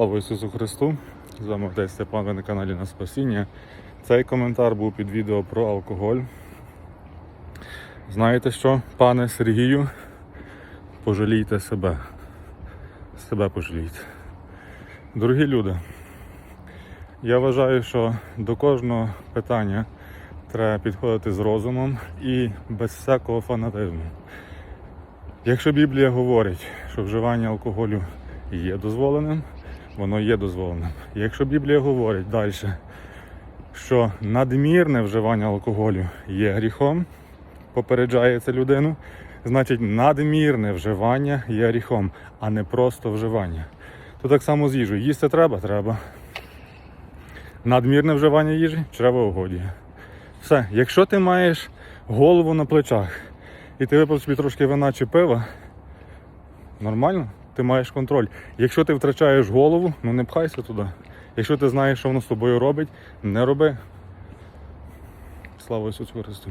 Слава Ісусу Христу! З вами отець Степан, ви на каналі на Спасіння. Цей коментар був під відео про алкоголь. Знаєте що, пане Сергію? Пожалійте себе. Себе пожалійте. Дорогі люди, я вважаю, що до кожного питання треба підходити з розумом і без всякого фанатизму. Якщо Біблія говорить, що вживання алкоголю є дозволеним, воно є дозволеним. Якщо Біблія говорить далі, що надмірне вживання алкоголю є гріхом, попереджає це людину, значить надмірне вживання є гріхом, а не просто вживання. То так само з їжею. Їсти треба? Треба. Надмірне вживання їжі треба угоді. Все, якщо ти маєш голову на плечах і ти випив собі трошки вина чи пива, нормально, ти маєш контроль. Якщо ти втрачаєш голову, ну не пхайся туди. Якщо ти знаєш, що воно з тобою робить, не роби. Слава Ісусу Христу!